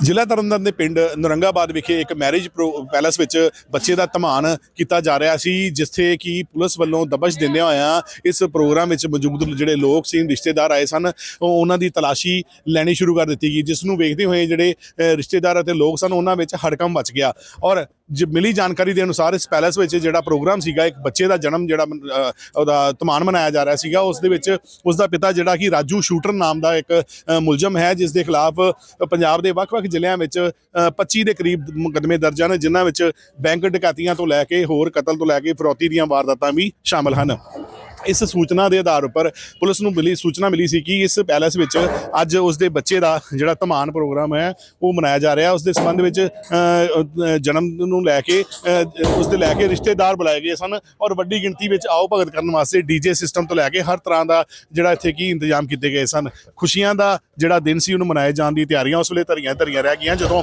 ਜ਼ਿਲ੍ਹਾ ਤਰਨਤਾਰਨ ਦੇ ਪਿੰਡ ਨਰੰਗਾਬਾਦ ਵਿਖੇ ਇੱਕ ਮੈਰਿਜ ਪੈਲਸ ਵਿੱਚ ਬੱਚੇ ਦਾ ਧਮਾਨ ਕੀਤਾ ਜਾ ਰਿਹਾ ਸੀ, ਜਿੱਥੇ ਕਿ ਪੁਲਿਸ ਵੱਲੋਂ ਦਬਸ਼ ਦਿੰਦਿਆਂ ਹੋਇਆਂ ਇਸ ਪ੍ਰੋਗਰਾਮ ਵਿੱਚ ਮੌਜੂਦ ਜਿਹੜੇ ਲੋਕ ਸੀ, ਰਿਸ਼ਤੇਦਾਰ ਆਏ ਸਨ ਉਹਨਾਂ ਦੀ ਤਲਾਸ਼ੀ ਲੈਣੀ ਸ਼ੁਰੂ ਕਰ ਦਿੱਤੀ ਗਈ, ਜਿਸ ਨੂੰ ਵੇਖਦੇ ਹੋਏ ਜਿਹੜੇ ਰਿਸ਼ਤੇਦਾਰ ਅਤੇ ਲੋਕ ਸਨ, ਉਹਨਾਂ ਵਿੱਚ ਹੜਕੰਪ ਮਚ ਗਿਆ ਔਰ ਮਿਲੀ ਜਾਣਕਾਰੀ ਦੇ ਅਨੁਸਾਰ ਇਸ ਪੈਲੇਸ ਵਿੱਚ ਜਿਹੜਾ ਪ੍ਰੋਗਰਾਮ ਸੀਗਾ ਇੱਕ ਬੱਚੇ ਦਾ ਜਨਮ ਜਿਹੜਾ ਉਹਦਾ ਧਮਾਨ ਮਨਾਇਆ ਜਾ ਰਿਹਾ ਸੀਗਾ ਉਸ ਦੇ ਵਿੱਚ ਉਸ ਦਾ ਪਿਤਾ ਜਿਹੜਾ ਕਿ ਰਾਜੂ ਸ਼ੂਟਰ ਨਾਮ ਦਾ ਇੱਕ ਮੁਲਜ਼ਮ ਹੈ ਜਿਸ ਦੇ ਖਿਲਾਫ ਪੰਜਾਬ ਦੇ ਵੱਖ-ਵੱਖ ਜ਼ਿਲ੍ਹਿਆਂ ਵਿੱਚ ਅ, 25 ਦੇ ਕਰੀਬ ਮੁਕੱਦਮੇ ਦਰਜ ਹਨ ਜਿਨ੍ਹਾਂ ਵਿੱਚ ਬੈਂਕ ਡਕੈਤੀਆਂ ਤੋਂ ਲੈ ਕੇ ਹੋਰ ਕਤਲ ਤੋਂ ਲੈ ਕੇ ਫਰੋਤੀ ਦੀਆਂ ਵਾਰਦਾਤਾਂ ਵੀ ਸ਼ਾਮਲ ਹਨ। ਇਸ ਸੂਚਨਾ ਦੇ ਆਧਾਰ ਉੱਪਰ ਪੁਲਿਸ ਨੂੰ ਮਿਲੀ ਸੂਚਨਾ ਮਿਲੀ ਸੀ ਕਿ ਇਸ ਪੈਲੇਸ ਵਿੱਚ ਅੱਜ ਉਸ ਦੇ ਬੱਚੇ ਦਾ ਜਿਹੜਾ ਧਮਾਨ ਪ੍ਰੋਗਰਾਮ ਹੈ ਉਹ ਮਨਾਇਆ ਜਾ ਰਿਹਾ। ਉਸ ਦੇ ਸੰਬੰਧ ਵਿੱਚ ਜਨਮ ਨੂੰ ਲੈ ਕੇ ਅ, ਉਸ ਦੇ ਲੈ ਕੇ ਰਿਸ਼ਤੇਦਾਰ ਬੁਲਾਏ ਗਏ ਸਨ ਔਰ ਵੱਡੀ ਗਿਣਤੀ ਵਿੱਚ ਆਓ ਭਗਤ ਕਰਨ ਵਾਸਤੇ ਡੀਜੇ ਸਿਸਟਮ ਤੋਂ ਲੈ ਕੇ ਹਰ ਤਰ੍ਹਾਂ ਦਾ ਜਿਹੜਾ ਇੱਥੇ ਕੀ ਇੰਤਜ਼ਾਮ ਕੀਤੇ ਗਏ ਸਨ। ਖੁਸ਼ੀਆਂ ਦਾ ਜਿਹੜਾ ਦਿਨ ਸੀ ਉਹਨੂੰ ਮਨਾਏ ਜਾਣ ਦੀ ਤਿਆਰੀਆਂ ਉਸ ਵੇਲੇ ਧਰੀਆਂ ਧਰੀਆਂ ਰਹਿ ਗਈਆਂ। ਜਦੋਂ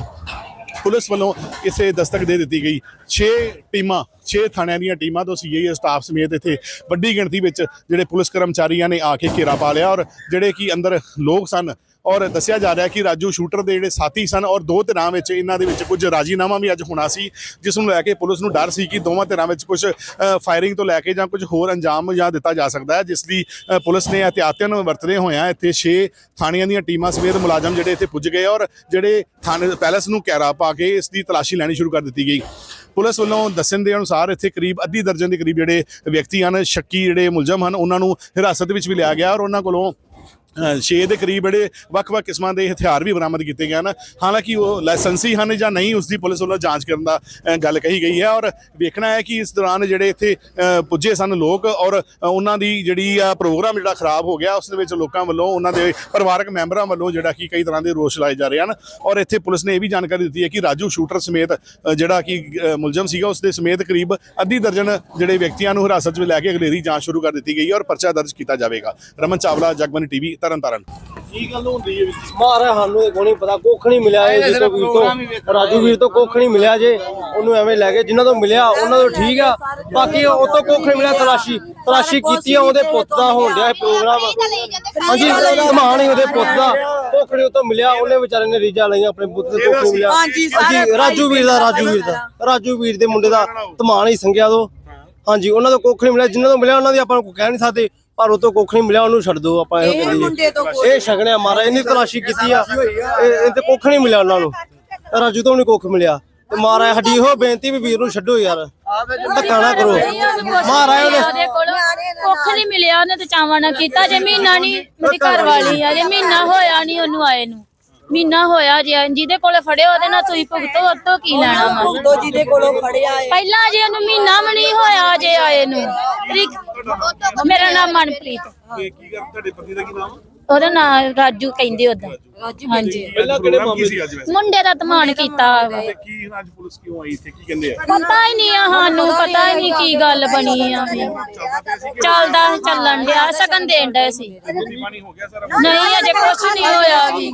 ਪੁਲਿਸ ਵੱਲੋਂ ਇਸੇ ਦਸਤਕ ਦੇ ਦਿੱਤੀ ਗਈ। 6 ਟੀਮਾਂ 6 ਥਾਣਿਆਂ ਦੀਆਂ ਟੀਮਾਂ ਤੋਂ ਸੀਆਈਏ ਸਟਾਫ ਸਮੇਤ ਇੱਥੇ ਵੱਡੀ ਗਿਣਤੀ ਵਿੱਚ ਜਿਹੜੇ ਪੁਲਿਸ ਕਰਮਚਾਰੀਆਂ ਨੇ ਆ ਕੇ ਘੇਰਾ ਪਾ ਲਿਆ ਔਰ ਜਿਹੜੇ ਕਿ ਅੰਦਰ ਲੋਕ ਸਨ ਔਰ ਦੱਸਿਆ ਜਾ ਰਿਹਾ ਕਿ ਰਾਜੂ ਸ਼ੂਟਰ ਦੇ ਜਿਹੜੇ ਸਾਥੀ ਸਨ ਔਰ ਦੋ ਧਿਰਾਂ ਵਿੱਚ ਇਹਨਾਂ ਦੇ ਵਿੱਚ ਕੁਝ ਰਾਜੀਨਾਮਾ ਵੀ ਅੱਜ ਹੋਣਾ ਸੀ, ਜਿਸ ਨੂੰ ਲੈ ਕੇ ਪੁਲਿਸ ਨੂੰ ਡਰ ਸੀ ਕਿ ਦੋਵਾਂ ਧਿਰਾਂ ਵਿੱਚ ਕੁਝ ਫਾਇਰਿੰਗ ਤੋਂ ਲੈ ਕੇ ਜਾਂ ਕੁਝ ਹੋਰ ਅੰਜਾਮ ਜਾਂ ਦਿੱਤਾ ਜਾ ਸਕਦਾ ਹੈ, ਜਿਸ ਲਈ ਪੁਲਿਸ ਨੇ ਇਹਤਿਆਤਨ ਵਰਤਦੇ ਹੋਇਆਂ ਇੱਥੇ 6 ਥਾਣਿਆਂ ਦੀਆਂ ਟੀਮਾਂ ਸਮੇਤ ਮੁਲਾਜ਼ਮ ਜਿਹੜੇ ਇੱਥੇ ਪੁੱਜ ਗਏ ਔਰ ਜਿਹੜੇ ਥਾਣੇ, ਪੈਲੇਸ ਨੂੰ ਘੇਰਾ ਪਾ ਕੇ ਇਸ ਦੀ ਤਲਾਸ਼ੀ ਲੈਣੀ ਸ਼ੁਰੂ ਕਰ ਦਿੱਤੀ ਗਈ। ਪੁਲਿਸ ਵੱਲੋਂ ਦੱਸਣ ਦੇ ਅਨੁਸਾਰ ਇੱਥੇ ਕਰੀਬ ਅੱਧੀ ਦਰਜਨ ਦੇ ਕਰੀਬ ਜਿਹੜੇ ਵਿਅਕਤੀ ਹਨ, ਸ਼ੱਕੀ ਜਿਹੜੇ ਮੁਲਜ਼ਮ ਹਨ, ਉਹਨਾਂ ਨੂੰ ਹਿਰਾਸਤ ਵਿੱਚ ਵੀ ਲਿਆ ਗਿਆ ਔਰ ਉਹਨਾਂ ਕੋਲੋਂ ਅ, ਛੇ ਦੇ ਕਰੀਬ ਜਿਹੜੇ ਵੱਖ-ਵੱਖ ਕਿਸਮਾਂ ਦੇ ਹਥਿਆਰ ਵੀ ਬਰਾਮਦ ਕੀਤੇ ਗਏ ਹਨ। ਹਾਲਾਂਕਿ ਉਹ ਲਾਇਸੈਂਸੀ ਹਨ ਜਾਂ ਨਹੀਂ ਉਸ ਦੀ ਪੁਲਿਸ ਵੱਲੋਂ ਜਾਂਚ ਕਰਨ ਦਾ ਗੱਲ ਕਹੀ ਗਈ ਹੈ ਔਰ ਵੇਖਣਾ ਹੈ ਕਿ ਇਸ ਦੌਰਾਨ ਜਿਹੜੇ ਇੱਥੇ ਪੁੱਜੇ ਸਨ ਲੋਕ ਔਰ ਉਹਨਾਂ ਦੀ ਜਿਹੜੀ ਆ ਪ੍ਰੋਗਰਾਮ ਜਿਹੜਾ ਖਰਾਬ ਹੋ ਗਿਆ ਉਸ ਦੇ ਵਿੱਚ ਲੋਕਾਂ ਵੱਲੋਂ ਉਹਨਾਂ ਦੇ ਪਰਿਵਾਰਕ ਮੈਂਬਰਾਂ ਵੱਲੋਂ ਜਿਹੜਾ ਕਿ ਕਈ ਤਰ੍ਹਾਂ ਦੇ ਰੋਸ ਲਾਏ ਜਾ ਰਹੇ ਹਨ ਔਰ ਇੱਥੇ ਪੁਲਿਸ ਨੇ ਇਹ ਵੀ ਜਾਣਕਾਰੀ ਦਿੱਤੀ ਹੈ ਕਿ ਰਾਜੂ ਸ਼ੂਟਰ ਸਮੇਤ ਜਿਹੜਾ ਕਿ ਮੁਲਜ਼ਮ ਸੀਗਾ ਉਸ ਦੇ ਸਮੇਤ ਕਰੀਬ ਅੱਧੀ ਦਰਜਨ ਜਿਹੜੇ ਵਿਅਕਤੀਆਂ ਨੂੰ ਹਿਰਾਸਤ ਵਿੱਚ ਲੈ ਕੇ ਅਗਲੇਰੀ ਜਾਂਚ ਸ਼ੁਰੂ ਕਰ ਦਿੱਤੀ ਗਈ ਹੈ ਔਰ ਪਰਚਾ ਦਰਜ ਕੀਤਾ ਜਾਵੇਗਾ। ਰਮਨ ਚਾਵਲਾ ਜਗਬਨੀ ਟੀਵੀ ਤਰਨਤਾਰਨ ਕੀ ਗੱਲ ਹੁੰਦੀ ਹੈ ਵਿੱਚ ਮਾਰਾ ਸਾਨੂੰ ਇਹ ਕੋਈ ਪਤਾ ਕੁੱਖ ਨਹੀਂ ਮਿਲਿਆ ਇਹ ਜਿੱਤੋਂ ਵੀਰ ਤੋਂ। ਰਾਜੂ ਵੀਰ ਤੋਂ ਕੁੱਖ ਨਹੀਂ ਮਿਲਿਆ ਜੇ ਉਹਨੂੰ ਐਵੇਂ ਲੈ ਗਏ ਜਿਨ੍ਹਾਂ ਤੋਂ ਮਿਲਿਆ ਉਹਨਾਂ ਤੋਂ ਠੀਕ ਆ। ਬਾਕੀ ਉਹ ਤੋਂ ਕੁੱਖ ਨਹੀਂ ਮਿਲਿਆ ਤਲਾਸ਼ੀ ਤਲਾਸ਼ੀ ਕੀਤੀ ਆ ਉਹਦੇ ਪੁੱਤ ਦਾ ਹੋਣ ਡਿਆ ਇਹ ਪ੍ਰੋਗਰਾਮ। ਹਾਂਜੀ ਧਮਾਨ ਹੀ ਉਹਦੇ ਪੁੱਤ ਦਾ। ਕੁੱਖ ਨਹੀਂ ਉਹ ਤੋਂ ਮਿਲਿਆ ਉਹਨੇ ਵਿਚਾਰੇ ਨੇ ਰੀਜਾ ਲਈਆਂ ਆਪਣੇ ਪੁੱਤ ਦੇ ਕੁੱਖ ਮਿਲਿਆ। ਹਾਂਜੀ ਰਾਜੂ ਵੀਰ ਦਾ ਰਾਜੂ ਵੀਰ ਦਾ। ਰਾਜੂ ਵੀਰ ਦੇ ਮੁੰਡੇ ਦਾ ਧਮਾਨ ਹੀ ਸੰਗਿਆ ਤੋਂ ਹਾਂਜੀ ਉਹਨਾਂ ਤੋਂ ਕੁੱਖ ਨਹੀਂ ਮਿਲਿਆ ਜਿਨ੍ਹਾਂ ਤੋਂ ਮਿਲਿਆ ਉਹਨਾਂ ਦੀ ਆਪਾਂ ਨੂੰ ਕਹਿ ਨਹੀਂ ਸਕਦੇ। ਪਰ ਉਹ ਤੋਂ ਕੁੱਖ ਨਹੀਂ ਮਿਲਿਆ ਉਹਨੂੰ ਛੱਡ ਦਿਓ ਆਪਾਂ ਇਹੋ ਇਹ ਕਹਿੰਦੇ। ਇਹ ਛਕਣਿਆ ਮਾਰਾ ਇਹਨੀ ਤਲਾਸ਼ੀ ਕੀਤੀ ਆ। ਇਹ ਤੇ ਕੁੱਖ ਨਹੀਂ ਮਿਲਿਆ ਉਹਨਾਂ ਨੂੰ। ਰਾਜੂ ਤੋਂ ਨਹੀਂ ਕੁੱਖ ਮਿਲਿਆ। ਤੇ ਮਾਰਾ ਸਾਡੀ ਇਹੋ ਬੇਨਤੀ ਵੀ ਵੀਰ ਨੂੰ ਛੱਡੋ ਯਾਰ। ਧੱਕਾ ਨਾ ਕਰੋ। ਮਾਰਾ ਉਹਨੇ ਉਹਦੇ ਕੁੱਖ ਨਹੀਂ ਮਿਲਿਆ ਉਹਨੇ ਤੇ ਚਾਵਾਂ ਨਾ ਕੀਤਾ। ਜੇ ਮਹੀਨਾ ਨਹੀਂ ਮੇਰੀ ਘਰ ਵਾਲੀ ਆ ਜੇ ਮਹੀਨਾ ਹੋਇਆ ਨਹੀਂ ਉਹਨੂੰ ਆਏ ਨੂੰ। ਮਹੀਨਾ ਹੋਇਆ ਜੇ ਜਿਹਦੇ ਕੋਲੇ ਫੜਿਓ ਉਹਦੇ ਨਾਲ ਤੁਸੀਂ ਭੁਗਤੋ ਉਹ ਤੋਂ ਕੀ ਲੈਣਾ ਵਾ? ਭੁਗਤੋ ਜੀ ਦੇ ਕੋਲੋਂ ਫੜਿਆ ਏ। ਪਹਿਲਾਂ ਜੇ ਉਹਨੂੰ ਮਹੀਨਾ ਵੀ ਨਹੀਂ ਹੋਇਆ ਜੇ ਆਏ ਨੂੰ। ਮੇਰਾ ਨਾਮ ਮਨਪ੍ਰੀਤ। ਕੀ ਕੀ ਕਰ ਤੁਹਾਡੇ ਪਤੀ ਦਾ ਕੀ ਨਾਮ ਉਹਦਾ ਨਾਮ ਰਾਜੂ ਕਹਿੰਦੇ ਉਹਦਾ ਹਾਂਜੀ ਪਹਿਲਾਂ ਕਿਹੜੇ ਮਾਮਲੇ ਸੀ ਅੱਜ ਵੈਸੇ ਮੁੰਡੇ ਦਾ ਧਮਾਨ ਕੀਤਾ ਵਾ। ਤੇ ਕੀ ਅੱਜ ਪੁਲਿਸ ਕਿਉਂ ਆਈ ਇੱਥੇ ਕੀ ਕਹਿੰਦੇ ਆ ਪਤਾ ਹੀ ਨਹੀਂ ਆ ਸਾਨੂੰ ਪਤਾ ਹੀ ਨਹੀਂ ਕੀ ਗੱਲ ਬਣੀ ਆ ਵੀ ਚੱਲਦਾ ਚੱਲਣ ਡਿਆ ਸਗਨ ਦੇਣ ਡਿਆ ਸੀ ਰੋਟੀ ਪਾਣੀ ਹੋ ਗਿਆ ਸਾਰਾ ਨਹੀਂ ਅਜੇ ਕੁਛ ਨਹੀਂ ਹੋਇਆ ਵੀ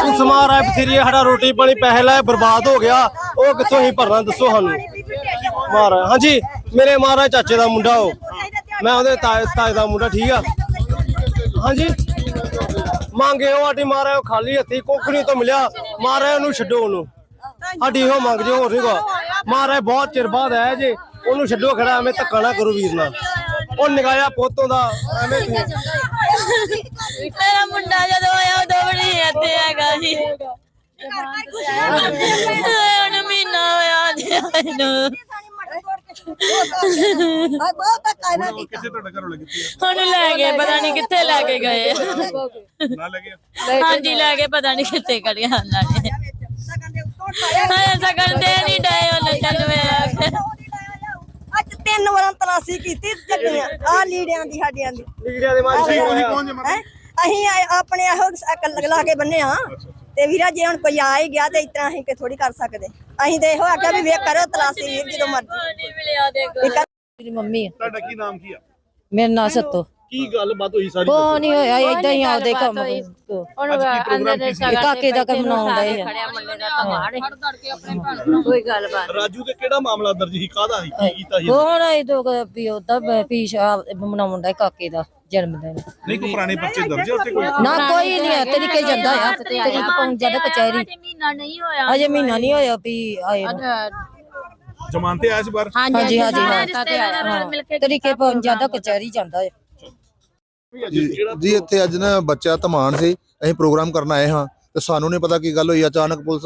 ਤੂੰ ਸਮਾਰਾ ਬਥੇਰੀ ਆ, ਸਾਡਾ ਰੋਟੀ ਪਾਣੀ ਪੈਸੇ ਲਾਏ ਬਰਬਾਦ ਹੋ ਗਿਆ ਉਹ ਕਿੱਥੋਂ ਹੀ ਭਰਨਾ ਦੱਸੋ ਸਾਨੂੰ ਮਾਰਾ ਹਾਂਜੀ ਮੇਰੇ ਮਾਰਾ ਚਾਚੇ ਦਾ ਮੁੰਡਾ ਉਹ ਮੈਂ ਉਹਦੇ ਤਾਏ ਤਾਏ ਦਾ ਮੁੰਡਾ ਠੀਕ ਆ? ਹਾਂਜੀ। ਮੰਗੇ ਉਹ ਆਟੀ ਮਾਰਾ ਉਹ ਖਾਲੀ ਹੱਥੀ ਨਹੀਂ ਤੋਂ ਮਿਲਿਆ। ਮਾਰਾ ਉਹਨੂੰ ਛੱਡੋ ਉਹਨੂੰ। ਸਾਡੀ ਇਹੋ ਮੰਗ ਜੇ ਹੋਰ ਨਹੀਂ ਕੋ ਮਾਰਾ ਬਹੁਤ ਚਿਰ ਬਾਅਦ ਆਇਆ ਜੇ ਉਹਨੂੰ ਛੱਡੋ ਖੜਾ ਐਵੇਂ ਧੱਕਾ ਨਾ ਕਰੋ ਵੀਰ ਨਾਲ। ਉਹ ਨਿਗਾਇਆ ਪੁੱਤੋਂ ਦਾ ਐਵੇਂ ਮੇਰਾ ਮੁੰਡਾ ਜਦੋਂ ਆਇਆ ਉਦੋਂ ਬੜੀ ਇੱਥੇ ਹੈਗਾ ਸੀ ਹੁਣ ਮਹੀਨਾ ਹੋਇਆ ਜੀ ਕਿੱਥੇ ਤੁਹਾਡਾ ਘਰੋਂ ਲੱਗੀ ਹੁਣ ਲੈ ਗਏ ਪਤਾ ਨਹੀਂ ਕਿੱਥੇ ਲੈ ਕੇ ਗਏ ਆ? ਨਾ ਲੱਗਿਆ ਹਾਂਜੀ ਲੈ ਕੇ ਪਤਾ ਨਹੀਂ ਕਿੱਥੇ ਕੜਿਆ ਉਹਨਾਂ ਨੇ ਹਾਂ ਸਗਨ ਦੇ ਨਹੀਂ ਡਏ ਉਹਨੇ ਅੱਜ ਤਿੰਨ ਵਾਰਾਂ ਤਲਾਸੀ ਕੀਤੀ ਚੱਲੀਆਂ। ਆ ਲੀੜਿਆਂ ਦੀ ਸਾਡੀਆਂ ਦੀ। ਲੀੜਿਆਂ ਦੇ ਮਾਰੀ ਹੋਇਆ ਕੌਣ ਜੇ ਮਤਲਬ? ਅਸੀਂ ਆਏ- ਆਪਣੇ ਇਹੋ ਅਕਲ ਲਾ ਕੇ ਬੰਨੇ ਆ। ਤੇ ਵੀਰਾ ਜੇ ਹੁਣ ਕੋਈ ਆ ਹੀ ਗਿਆ ਤੇ ਇਤਨਾ ਅਸੀਂ ਕਿ ਥੋੜੀ ਕਰ ਸਕਦੇ। ਅਸੀਂ ਤੇ ਇਹੋ ਆਖਿਆ ਵੀ ਵੇਖ ਕਰੋ ਤਲਾਸੀ ਵੀਰ ਜਦੋਂ ਮਰਜ਼ੀ। ਮਿਲਿਆ ਦੇ ਵੀ ਕਰ- ਮੇਰੀ ਮੰਮੀ ਆ। ਤੁਹਾਡਾ ਕੀ ਨਾਮ ਕੀ ਆ? ਮੇਰਾ ਨਾਂ ਸੱਤੋ। ਕੀ ਗੱਲਬਾਤ ਹੋਈ ਸਾਰੀ? ਕੋ ਨਹੀਂ ਹੋਇਆ ਏਦਾਂ ਹੀ ਆਪਦੇ ਕੰਮ ਹੁਣ ਅੰਦਰ ਦੇ ਕਾਕੇ ਦਾ ਕੰਮ ਮਨਾਉਂਦਾ ਇਹ ਖੜਿਆ ਮੁੰਡੇ ਦਾ ਧਮਾੜ ਕੋਈ ਗੱਲ ਬਾਤ ਰਾਜੂ ਤੇ ਕਿਹੜਾ ਮਾਮਲਾ ਦਰਜ ਸੀ? ਕਾਹਦਾ ਸੀ? ਕੀ ਕੀਤਾ ਸੀ? ਕੋਣ ਇਹ ਦੋ ਵੀ ਉਹਦਾ ਪੀਸ਼ਾ ਮਨਾਉਂਦਾ ਕਾਕੇ ਦਾ। ਜਨਮ ਦਿਨ। ਨਹੀਂ ਕੋਈ ਪੁਰਾਣੇ ਪਰਚੇ ਦਰਜ ਹੈ ਉੱਤੇ ਕੋਈ ਨਾ ਕੋਈ ਨਹੀਂ ਹੈ ਤਰੀਕੇ ਜਾਂਦਾ ਆ ਤਰੀਕ ਪਹੁੰਚ ਜਾਂਦਾ ਕਚਹਿਰੀ ਅਜੇ ਮਹੀਨਾ ਨਹੀਂ ਹੋਇਆ ਅਜੇ ਮਹੀਨਾ ਨਹੀਂ ਹੋਇਆ ਵੀ ਆਏ ਨੂੰ। ਤੇ ਆਇਆ ਸੀ ਬਾਹਰ? ਹਾਂਜੀ ਹਾਂਜੀ ਹਾਂ। ਤਰੀਕੇ ਪਹੁੰਚ ਜਾਂਦਾ ਕਚਹਿਰੀ ਜਾਂਦਾ ਹੈ ਜੀ ਜੀ ਇੱਥੇ ਅੱਜ ਨਾ ਬੱਚਾ ਧਮਾਨ ਸੀ। ਅਸੀਂ ਪ੍ਰੋਗਰਾਮ ਕਰਨ ਆਏ ਹਾਂ। ਤੇ ਸਾਨੂੰ ਨਹੀਂ ਪਤਾ ਕੀ ਗੱਲ ਹੋਈ ਅਚਾਨਕ ਪੁਲਿਸ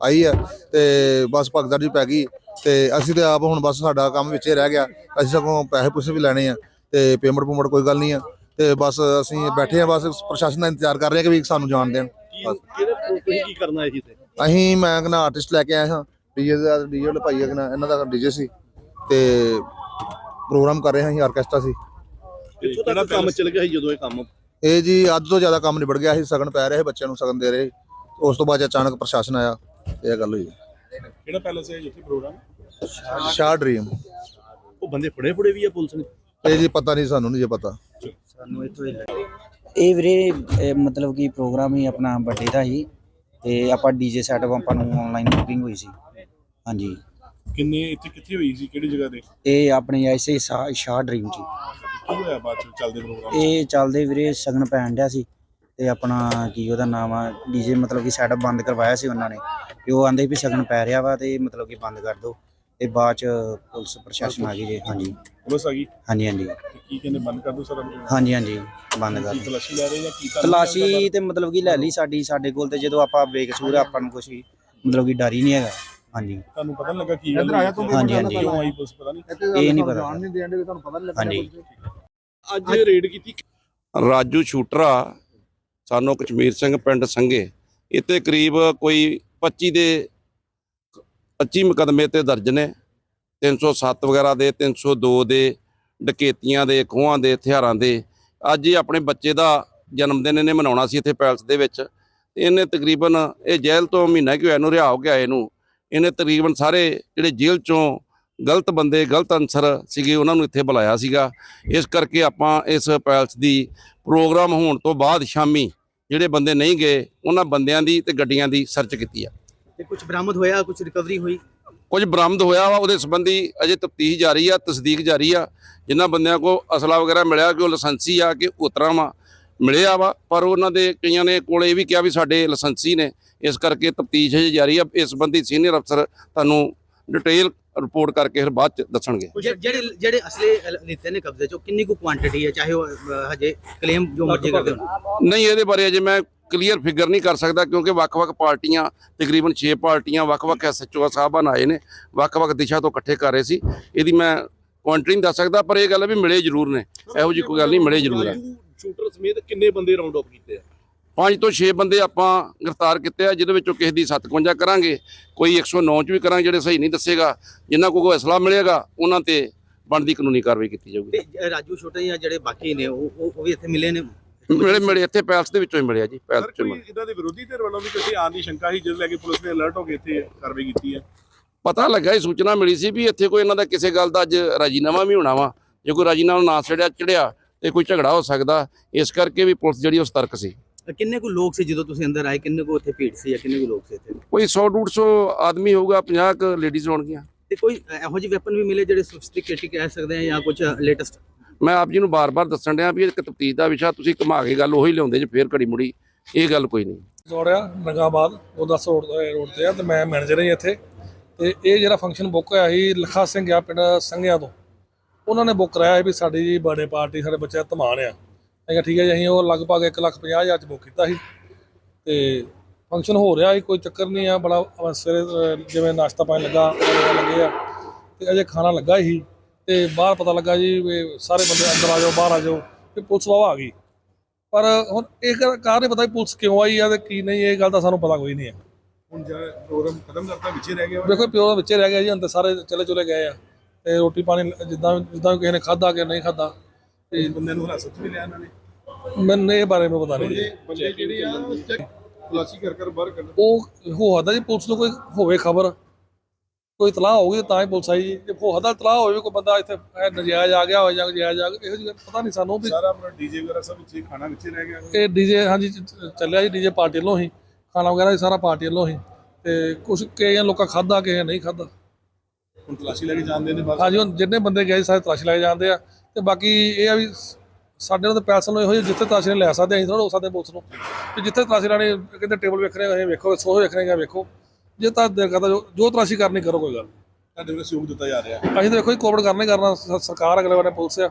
ਆਈ ਹੈ ਤੇ ਬਸ ਭਗਦੜ ਜੀ ਪੈ ਗਈ। ਤੇ ਅਸੀਂ ਤੇ ਆਪ ਹੁਣ ਬਸ ਸਾਡਾ ਕੰਮ ਵਿੱਚੇ ਰਹਿ ਗਿਆ। ਅਸੀਂ ਸਗੋਂ ਪੈਸੇ ਪੂਸੇ ਵੀ ਲੈਣੇ ਆ। ਤੇ ਪੇਮੈਂਟ ਪੂਮੈਂਟ ਕੋਈ ਗੱਲ ਨਹੀਂ ਆ। ਤੇ ਬਸ ਅਸੀਂ ਬੈਠੇ ਆ ਬਸ ਪ੍ਰਸ਼ਾਸਨ ਦਾ ਇੰਤਜ਼ਾਰ ਕਰ ਰਹੇ ਆ ਕਿ ਵੀ ਸਾਨੂੰ ਜਾਣ ਦੇਣ। ਕੀ ਕਿਹੜੇ ਤੁਸੀਂ ਕੀ ਕਰਨਾ ਹੈ ਜੀ ਤੇ ਅਸੀਂ ਮੈਂ ਕਹਿੰਦਾ ਆਰਟਿਸਟ ਲੈ ਕੇ ਆਏ ਹਾਂ। ਡੀਜੇ ਦਾ ਡੀਜੇ ਵਾਲੇ ਭਾਈ ਕਹਿੰਦਾ ਇਹਨਾਂ ਦਾ ਡੀਜੇ ਸੀ। ਤੇ ਪ੍ਰੋਗਰਾਮ ਕਰ ਰਹੇ ਹਾਂ ਅਸੀਂ ਆਰਕੈਸਟਰਾ ਸੀ। ਕਿੱਥੋਂ ਤੱਕ ਕੰਮ ਚੱਲ ਗਿਆ ਸੀ ਜਦੋਂ ਇਹ ਕੰਮ? ਇਹ ਜੀ ਅੱਧ ਤੋਂ ਜ਼ਿਆਦਾ ਕੰਮ ਨਿਬੜ ਗਿਆ ਸੀ ਸਗਨ ਪੈ ਰਹੇ ਸੀ ਬੱਚਿਆਂ ਨੂੰ ਸਗਨ ਦੇ ਰਹੇ ਉਸ ਤੋਂ ਬਾਅਦ ਅਚਾਨਕ ਪ੍ਰਸ਼ਾਸਨ ਆਇਆ ਇਹ ਗੱਲ ਹੋਈ। ਕਿਹੜਾ ਪੈਲਸ ਹੈ ਜਿੱਥੇ ਪ੍ਰੋਗਰਾਮ? ਸ਼ਾਹ ਡ੍ਰੀਮ। ਉਹ ਬੰਦੇ ਫੜੇ ਫੜੇ ਵੀ ਆ ਪੁਲਿਸ ਨੇ? ਇਹ ਜੀ ਪਤਾ ਨਹੀਂ ਸਾਨੂੰ ਨਹੀਂ ਜੇ ਪਤਾ। ਇਹ ਵੀਰੇ ਇਹ ਮਤਲਬ ਕਿ ਪ੍ਰੋਗਰਾਮ ਹੀ ਆਪਣਾ ਬਰਥਡੇ ਦਾ ਹੀ ਤੇ ਆਪਾਂ ਡੀਜੇ ਸੈਟਅਪ ਆਪਾਂ ਨੂੰ ਆਨਲਾਈਨ ਬੁਕਿੰਗ ਹੋਈ ਸੀ। ਹਾਂਜੀ। ਕਿੰਨੇ ਇੱਥੇ ਕਿੱਥੇ ਹੋਈ ਸੀ? ਕਿਹੜੀ ਜਗ੍ਹਾ ਤੇ? ਇਹ ਆਪਣੇ ਐਸੇ ਸ਼ਾਹ ਸ਼ਾਹ ਡ੍ਰੀਮ ਜੀ ਕੀ ਹੋਇਆ ਬਾਅਦ ਚ ਚੱਲਦੇ ਪ੍ਰੋਗਰਾਮ ਇਹ ਚੱਲਦੇ ਵੀਰੇ ਸਗਨ ਪੈਣ ਡਿਆ ਸੀ ਤੇ ਆਪਣਾ ਕੀ ਉਹਦਾ ਨਾਮ ਆ ਡੀਜੇ ਮਤਲਬ ਕਿ ਸੈਟਅਪ ਬੰਦ ਕਰਵਾਇਆ ਸੀ ਉਹਨਾਂ ਨੇ। ਤੇ ਉਹ ਆਂਦੇ ਵੀ ਸਗਨ ਪੈ ਰਿਹਾ ਵਾ ਤੇ ਮਤਲਬ ਕਿ ਬੰਦ ਕਰ ਦਿਓ। ਤੇ ਬਾਅਦ ਚ ਪੁਲਿਸ ਪ੍ਰਸ਼ਾਸਨ ਆ ਗਈ ਜੀ ਹਾਂਜੀ। ਪੁਲਿਸ ਆ ਗਈ? ਹਾਂਜੀ ਹਾਂਜੀ। ਕੀ ਕਹਿੰਦੇ ਬੰਦ ਕਰ ਦੋ ਸਾਰਾ? ਹਾਂਜੀ ਹਾਂਜੀ ਬੰਦ ਕਰ ਕੀ ਤਲਾਸ਼ੀ ਲੈ ਰਹੇ ਜਾਂ ਕੀ ਤਲਾਸ਼ੀ ਤੇ ਮਤਲਬ ਕਿ ਲੈ ਲਈ ਸਾਡੀ ਸਾਡੇ ਕੋਲ ਤੇ ਜਦੋਂ ਆਪਾਂ ਬੇਕਸੂਰ ਆ, ਆਪਾਂ ਨੂੰ ਕੁਝ ਮਤਲਬ ਕਿ ਡਰ ਹੀ ਨਹੀਂ ਹੈਗਾ। ਹਾਂਜੀ। ਤੁਹਾਨੂੰ ਪਤਾ ਨੀ ਲੱਗਾ ਕੀ ਗੱਲ ਇੱਥੇ? ਹਾਂਜੀ, ਹਾਂਜੀ। ਕਿਉਂ ਆਈ ਪੁਲਿਸ ਪਤਾ ਨਹੀਂ ਇਹ ਨਹੀਂ ਪਤਾ। ਨਹੀਂ ਦੇਣ ਦੇ ਤੁਹਾਨੂੰ ਪਤਾ ਨਹੀਂ ਹਾਂਜੀ। ਅੱਜ ਰੇਡ ਕੀਤੀ ਰਾਜੂ ਸ਼ੂਟਰਾ ਸਾਨੂੰ ਕਸ਼ਮੀਰ ਸਿੰਘ ਪਿੰਡ ਸੰਘੇ ਇੱਥੇ ਕਰੀਬ ਕੋਈ 25 ਦੇ 25 ਮੁਕਦਮੇ ਤੇ ਦਰਜ ਨੇ। 307 ਵਗੈਰਾ ਦੇ 302 ਦੇ ਡਕੇਤੀਆਂ ਦੇ, ਖੋਹਾਂ ਦੇ, ਹਥਿਆਰਾਂ ਦੇ। ਅੱਜ ਹੀ ਆਪਣੇ ਬੱਚੇ ਦਾ ਜਨਮ ਦਿਨ ਇਹਨੇ ਮਨਾਉਣਾ ਸੀ ਇੱਥੇ ਪੈਲਸ ਦੇ ਵਿੱਚ। ਇਹਨੇ ਤਕਰੀਬਨ ਇਹ ਜੇਲ੍ਹ ਤੋਂ ਮਹੀਨਾ ਕਿ ਹੋਇਆ ਨੂੰ ਰਿਹਾ ਹੋ ਗਿਆ ਇਹਨੂੰ। ਇਹਨੇ ਤਕਰੀਬਨ ਸਾਰੇ ਜਿਹੜੇ ਜੇਲ੍ਹ ਚੋਂ ਗਲਤ ਬੰਦੇ, ਗਲਤ ਅਨਸਰ ਸੀਗੇ, ਉਹਨਾਂ ਨੂੰ ਇੱਥੇ ਬੁਲਾਇਆ ਸੀਗਾ। ਇਸ ਕਰਕੇ ਆਪਾਂ ਇਸ ਪੈਲਸ ਦੀ ਪ੍ਰੋਗਰਾਮ ਹੋਣ ਤੋਂ ਬਾਅਦ ਸ਼ਾਮੀ ਜਿਹੜੇ ਬੰਦੇ ਨਹੀਂ ਗਏ, ਉਹਨਾਂ ਬੰਦਿਆਂ ਦੀ ਤੇ ਗੱਡੀਆਂ ਦੀ ਸਰਚ ਕੀਤੀ ਆ। ਤੇ ਕੁਝ ਬਰਾਮਦ ਹੋਇਆ ਕੁਝ ਰਿਕਵਰੀ ਹੋਈ? ਕੁਝ ਬਰਾਮਦ ਹੋਇਆ ਵਾ ਉਹਦੇ ਸੰਬੰਧੀ ਅਜੇ ਤਫਤੀਸ਼ ਜਾਰੀ ਆ ਤਸਦੀਕ ਜਾਰੀ ਆ। ਜਿਨ੍ਹਾਂ ਬੰਦਿਆਂ ਕੋ ਅਸਲਾ ਵਗੈਰਾ ਮਿਲਿਆ ਕਿ ਉਹ ਲਾਇਸੈਂਸੀ ਆ ਕਿ ਉਤਰਾ ਵਾ ਮਿਲਿਆ ਵਾ ਪਰ ਉਹਨਾਂ ਦੇ ਕਈਆਂ ਨੇ ਕੋਲੇ ਇਹ ਵੀ ਕਿਹਾ ਵੀ ਸਾਡੇ ਲਾਇਸੈਂਸੀ ਨੇ ਇਸ ਕਰਕੇ ਤਫਤੀਸ਼ ਅਜੇ ਜਾਰੀ ਆ। ਇਸ ਸੰਬੰਧੀ ਸੀਨੀਅਰ ਅਫਸਰ ਤੁਹਾਨੂੰ ਡਿਟੇਲ ਰਿਪੋਰਟ ਕਰਕੇ ਫਿਰ ਬਾਅਦ ਚ ਦੱਸਣਗੇ। ਜਿਹੜੇ ਜਿਹੜੇ- ਅਸਲੇ ਲਿੱਤੇ ਨੇ ਕਬਜ਼ੇ ਚੋਂ ਕਿੰਨੀ ਕੁ ਕੁਆਂਟੀਟੀ ਹੈ ਚਾਹੇ ਉਹ ਹਜੇ ਕਲੇਮ ਜੋ ਮਰਜ਼ੀ ਕਰਦੇ ਹੋਣ? ਨਹੀਂ ਇਹਦੇ ਬਾਰੇ ਅਜੇ ਮੈਂ ਕਲੀਅਰ ਫਿਗਰ ਨਹੀਂ ਕਰ ਸਕਦਾ ਕਿਉਂਕਿ ਵੱਖ-ਵੱਖ ਪਾਰਟੀਆਂ ਤਕਰੀਬਨ 6 ਪਾਰਟੀਆਂ ਵੱਖ-ਵੱਖ ਐਸਐਚਓ ਸਾਹਿਬਾਨ ਆਏ ਨੇ ਵੱਖ-ਵੱਖ ਦਿਸ਼ਾ ਤੋਂ ਇਕੱਠੇ ਕਰ ਰਹੇ ਸੀ। ਇਹਦੀ ਮੈਂ ਕੁਆਂਟਰੀ ਨਹੀਂ ਦੱਸ ਸਕਦਾ ਪਰ ਇਹ ਗੱਲ ਹੈ ਵੀ ਮਿਲੇ ਜ਼ਰੂਰ ਨੇ। ਇਹੋ ਜਿਹੀ ਕੋਈ ਗੱਲ ਨਹੀਂ ਮਿਲੇ ਜ਼ਰੂਰ ਹੈ ਰਾਜੂ ਸ਼ੂਟਰ ਸਮੇਤ ਕਿੰਨੇ ਬੰਦੇ ਰਾਉਂਡ ਅਪ ਕੀਤੇ ਆ? ਪੰਜ ਤੋਂ 6 ਬੰਦੇ ਆਪਾਂ ਗ੍ਰਿਫਤਾਰ ਕੀਤੇ ਆ ਜਿਹਦੇ ਵਿੱਚੋਂ ਕਿਸੇ ਦੀ 57 ਕਰਾਂਗੇ ਕੋਈ 109 ਚ ਵੀ ਕਰਾਂਗੇ ਜਿਹੜੇ ਸਹੀ ਨਹੀਂ ਦੱਸੇਗਾ ਜਿਨ੍ਹਾਂ ਕੋਲ ਕੋਈ ਅਸਲਾ ਮਿਲੇਗਾ ਉਹਨਾਂ ਤੇ ਬਣਦੀ ਕਾਨੂੰਨੀ ਕਾਰਵਾਈ ਕੀਤੀ ਜਾਊਗੀ। ਤੇ ਰਾਜੂ ਛੋਟੇ ਜਾਂ ਜਿਹੜੇ ਬਾਕੀ ਨੇ ਉਹ ਉਹ- ਉਹ ਵੀ ਇੱਥੇ ਮਿਲੇ ਨੇ? ਮਿਲੇ ਮਿਲੇ ਇੱਥੇ ਪੈਲਸ ਦੇ ਵਿੱਚੋਂ ਹੀ ਮਿਲਿਆ ਜੀ ਪੈਲਸ ਸਰ ਚੋਂ ਕੋਈ। ਇਦਾਂ ਦੇ ਵਿਰੋਧੀ ਧਿਰ ਵੱਲੋਂ ਵੀ ਕਿਸੇ ਆਉਣ ਦੀ ਸ਼ੰਕਾ ਸੀ ਜਿਸ ਲੈ ਕੇ ਪੁਲਿਸ ਨੇ ਅਲਰਟ ਹੋ ਕੇ ਇੱਥੇ ਕਾਰਵਾਈ ਕੀਤੀ ਹੈ? ਪਤਾ ਲੱਗਾ ਇਹ ਸੂਚਨਾ ਮਿਲੀ ਸੀ ਵੀ ਇੱਥੇ ਕੋਈ ਇਹਨਾਂ ਦਾ ਕਿਸੇ ਗੱਲ ਦਾ ਅੱਜ ਰਾਜੀਨਾਮਾ ਵੀ ਹੋਣਾ ਵਾ। ਜੇ ਕੋਈ ਰਾਜੀਨਾਮਾ ਨਾ ਚੜਿਆ ਚੜਿਆ ਤੇ ਕੋਈ ਝਗੜਾ ਹੋ ਸਕਦਾ ਇਸ ਕਰਕੇ ਵੀ ਪੁਲਿਸ ਜਿਹੜੀ ਉਹ ਸਤਰਕ ਸੀ। ਕਿੰਨੇ ਕੁ ਲੋਕ ਸੀ ਜਦੋਂ ਤੁਸੀਂ ਅੰਦਰ ਆਏ? ਕਿੰਨੇ ਕੁ ਉੱਥੇ ਭੀੜ ਸੀ ਜਾਂ ਕਿੰਨੇ ਕੁ ਲੋਕ ਸੀ ਇੱਥੇ? ਕੋਈ 100 150 ਆਦਮੀ ਹੋਊਗਾ 50 ਕ ਲੇਡੀਜ਼ ਹੋਣਗੀਆਂ। ਤੇ ਕੋਈ ਇਹੋ ਜਿਹੇ ਵੈਪਨ ਵੀ ਮਿਲੇ ਜਿਹੜੇ ਸੋਫਿਸਟੀਕੇਟਡ ਕਹਿ ਸਕਦੇ ਆ ਜਾਂ ਕੁਝ ਲੇਟੈਸਟ ਮੈਂ ਆਪ ਜੀ ਨੂੰ ਬਾਰ-ਬਾਰ ਦੱਸਣ ਡਿਆ ਵੀ ਇੱਕ ਤਫਤੀਸ਼ ਦਾ ਵਿਸ਼ਾ, ਤੁਸੀਂ ਘੁਮਾ ਕੇ ਗੱਲ ਉਹੀ ਲਿਆਉਂਦੇ ਜੇ ਫੇਰ ਘੜੀ ਮੁੜੀ, ਇਹ ਗੱਲ ਕੋਈ ਨਹੀਂ। ਦੌੜਿਆ ਨਗਾਬਾਦ ਉਹ 10 ਰੋਡ ਰੋਡ ਤੇ ਆ, ਤੇ ਮੈਂ ਮੈਨੇਜਰ ਹਾਂ ਇੱਥੇ। ਤੇ ਇਹ ਜਿਹੜਾ ਫੰਕਸ਼ਨ ਬੁੱਕ ਹੋਇਆ ਸੀ, ਲਖਾ ਸਿੰਘ ਆ ਪਿੰਡ ਸੰਘਿਆਂ ਤੋਂ। ਉਹਨਾਂ ਨੇ ਬੁੱਕ ਕਰਾਇਆ ਵੀ ਸਾਡੀ ਜੀ ਬਰਥਡੇ ਪਾਰਟੀ ਸਾਡੇ ਬੱਚੇ ਦਾ ਧਮਾਨ ਆ। ਮੈਂ ਕਿਹਾ ਠੀਕ ਹੈ ਜੀ, ਅਸੀਂ ਉਹ ਲਗਭਗ 1 ਲੱਖ 50 ਹਜ਼ਾਰ ਚ ਬੁੱਕ ਕੀਤਾ ਸੀ। ਤੇ ਫੰਕਸ਼ਨ ਹੋ ਰਿਹਾ ਸੀ, ਕੋਈ ਚੱਕਰ ਨਹੀਂ ਆ, ਬੜਾ ਸਵੇਰੇ ਜਿਵੇਂ ਨਾਸ਼ਤਾ ਪਾਣੀ ਲੱਗਾ ਲੱਗੇ ਆ। ਤੇ ਅਜੇ ਖਾਣਾ ਲੱਗਾ ਹੀ। ਤੇ ਬਾਹਰ ਪਤਾ ਲੱਗਾ ਜੀ ਵੀ ਸਾਰੇ ਬੰਦੇ ਅੰਦਰ ਆ ਜਾਓ ਬਾਹਰ ਆ ਜਾਓ ਤੇ ਪੁਲਿਸ ਵਾਵਾ ਆ ਗਈ। ਪਰ ਹੁਣ ਇਹ ਕਾਰ ਨਹੀਂ ਪਤਾ ਪੁਲਿਸ ਕਿਉਂ ਆਈ ਆ ਤੇ ਕੀ ਨਹੀਂ ਇਹ ਗੱਲ ਦਾ ਸਾਨੂੰ ਪਤਾ ਕੋਈ ਨਹੀਂ ਹੈ ਹੁਣ ਜਿਹੜਾ ਪ੍ਰੋਗਰਾਮ ਖਤਮ ਕਰਤਾ ਵਿੱਚੇ ਰਹਿ ਗਿਆ। ਦੇਖੋ ਪਿਓ ਵਿੱਚੇ ਰਹਿ ਗਿਆ ਜੀ ਅੰਦਰ ਸਾਰੇ ਚਲੇ ਚਲੇ ਗਏ ਆ। ਤੇ ਰੋਟੀ ਪਾਣੀ ਜਿੱਦਾਂ ਜਿੱਦਾਂ ਕਿਸੇ ਨੇ ਖਾਦਾ ਕਿ ਨਹੀਂ ਖਾਦਾ ਇਸ ਬੰਦੇ ਨੂੰ ਹਿਰਾਸਤ ਵੀ ਲਿਆ ਇਹਨਾਂ ਨੇ? ਮੈਨੂੰ ਇਹ ਬਾਰੇ ਮੈਂ ਪਤਾ ਨਹੀਂ ਜੀ। ਬੰਦੇ ਜਿਹੜੇ ਆ ਖੁਲਾਸੀ ਕਰ ਕਰ ਬਾਹਰ ਕੱਢ ਉਹ ਹੋ ਸਕਦਾ ਜੀ ਪੁਲਿਸ ਨੂੰ ਕੋਈ ਹੋਵੇ ਖਬਰ। ਕੋਈ ਇਤਲਾਹ ਹੋਊਗੀ ਤਾਂ ਹੀ ਪੁਲਿਸ ਆਈ ਜੀ। ਜੇ ਹੋ ਸਕਦਾ ਇਤਲਾਹ ਹੋਵੇ ਕੋਈ ਬੰਦਾ ਇੱਥੇ ਇਹ ਨਜਾਇਜ਼ ਆ ਗਿਆ ਹੋਵੇ ਜਾਂ ਨਜਾਇਜ਼ ਆ ਗਿਆ ਇਹੋ ਜਿਹੀ ਪਤਾ ਨਹੀਂ ਸਾਨੂੰ ਵੀ ਸਾਰਾ ਆਪਣਾ ਡੀਜੇ ਵਗੈਰਾ ਸਭ ਵਿੱਚੇ ਖਾਣਾ ਵਿੱਚੇ ਰਹਿ ਗਿਆ। ਇਹ ਡੀਜੇ ਹਾਂਜੀ ਚ- ਚ- ਚੱਲਿਆ ਜੀ ਡੀਜੇ ਪਾਰਟੀ ਵੱਲੋਂ ਹੀ। ਖਾਣਾ ਵਗੈਰਾ ਵੀ ਸਾਰਾ ਪਾਰਟੀ ਵੱਲੋਂ ਹੀ। ਤੇ ਕੁਝ ਕਈਆਂ ਲੋਕਾਂ ਖਾਦਾ ਕਿਸੇ ਨਹੀਂ ਖਾਦਾ ਹੁਣ ਤਲਾਸ਼ੀ ਲੈ ਕੇ ਜਾਂਦੇ ਨੇ ਬਸ। ਹਾਂਜੀ ਹੁਣ ਜਿੰਨੇ ਬੰਦੇ ਗਏ ਸਾਰੇ ਤਲਾਸ਼ ਲਾਏ ਜਾਂਦੇ ਆ। ਤੇ ਬਾਕੀ ਇਹ ਆ ਵੀ ਸਾਡੇ ਨਾਲ ਤਾਂ ਪੈਸਾ ਨੂੰ ਇਹੋ ਜਿਹੀ ਜਿੱਥੇ ਤਲਾਸ਼ੀ ਨੇ ਲੈ ਸਕਦੇ ਅਸੀਂ ਥੋੜਾ ਹੋ ਸਕਦੇ ਪੁਲਿਸ ਨੂੰ। ਕਿ ਜਿੱਥੇ ਤਲਾਸ਼ੀ ਲੈਣੀ ਕਹਿੰਦੇ ਟੇਬਲ ਵੇਖਣੇ ਇਹ ਵੇਖੋ ਸੋਹ ਵੇਖਣੇ ਹੈ ਵੇਖੋ। ਜੇ ਤਾਂ ਕਰਦਾ ਜੋ ਤਲਾਸ਼ੀ ਕਰਨੀ ਕਰੋ ਕੋਈ ਗੱਲ ਨਹੀਂ। ਤੁਹਾਡੇ ਵੱਲੋਂ ਸਹਿਯੋਗ ਦਿੱਤਾ ਜਾ ਰਿਹਾ ਅਸੀਂ ਤਾਂ ਵੇਖੋ ਜੀ ਕੋਵਿਡ ਕਰਨਾ ਹੀ ਕਰਨਾ ਸ- ਸਰਕਾਰ ਅਗਲੇ ਵਾਰ ਪੁਲਿਸ ਆ